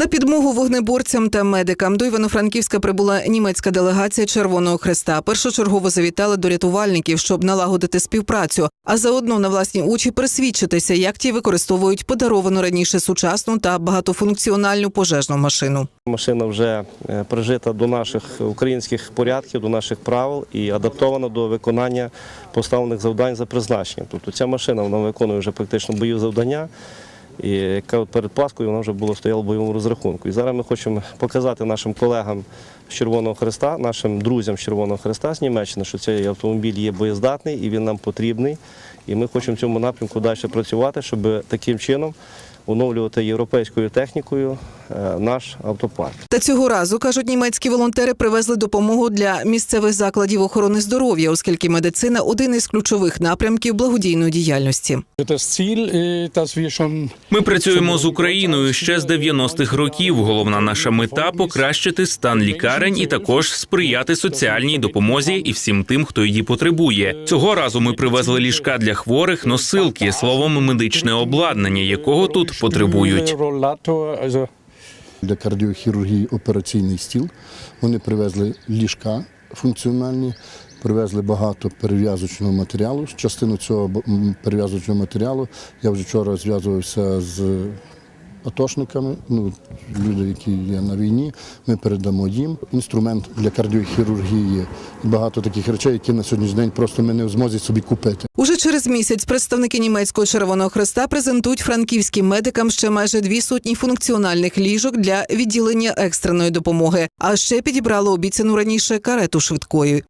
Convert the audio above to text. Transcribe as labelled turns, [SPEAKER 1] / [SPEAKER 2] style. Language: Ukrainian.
[SPEAKER 1] На підмогу вогнеборцям та медикам до Івано-Франківська прибула німецька делегація Червоного Хреста. Першочергово завітали до рятувальників, щоб налагодити співпрацю, а заодно на власні очі пересвідчитися, як ті використовують подаровану раніше сучасну та багатофункціональну пожежну машину.
[SPEAKER 2] Машина вже е, прижита до наших українських порядків, до наших правил і адаптована до виконання поставлених завдань за призначенням. Тобто ця машина вона виконує вже практично бойові завдання. І яка перед Паскою вона вже була стояла в бойовому розрахунку. І зараз ми хочемо показати нашим колегам з Червоного Хреста, нашим друзям з Червоного Хреста з Німеччини, що цей автомобіль є боєздатний і він нам потрібний. І ми хочемо в цьому напрямку далі працювати, щоб таким чином оновлювати європейською технікою е, наш автопарк.
[SPEAKER 1] Та цього разу кажуть, німецькі волонтери привезли допомогу для місцевих закладів охорони здоров'я, оскільки медицина один із ключових напрямків благодійної діяльності.
[SPEAKER 3] Ми працюємо з Україною ще з 90-х років. Головна наша мета покращити стан лікарень і також сприяти соціальній допомозі і всім тим, хто її потребує. Цього разу ми привезли ліжка для хворих, носилки, словом, медичне обладнання, якого тут потребують.
[SPEAKER 4] Для кардіохірургії операційний стіл. Вони привезли ліжка функціональні, привезли багато перев'язочного матеріалу. Частину цього перев'язочного матеріалу я вже вчора зв'язувався з атошниками, ну, люди, які є на війні. Ми передамо їм інструмент для кардіохірургії і багато таких речей, які на сьогоднішній день просто ми не в змозі собі купити.
[SPEAKER 1] Уже через місяць представники німецького Червоного Хреста презентують франківським медикам ще майже дві сотні функціональних ліжок для відділення екстреної допомоги. А ще підібрали обіцяну раніше карету швидкої.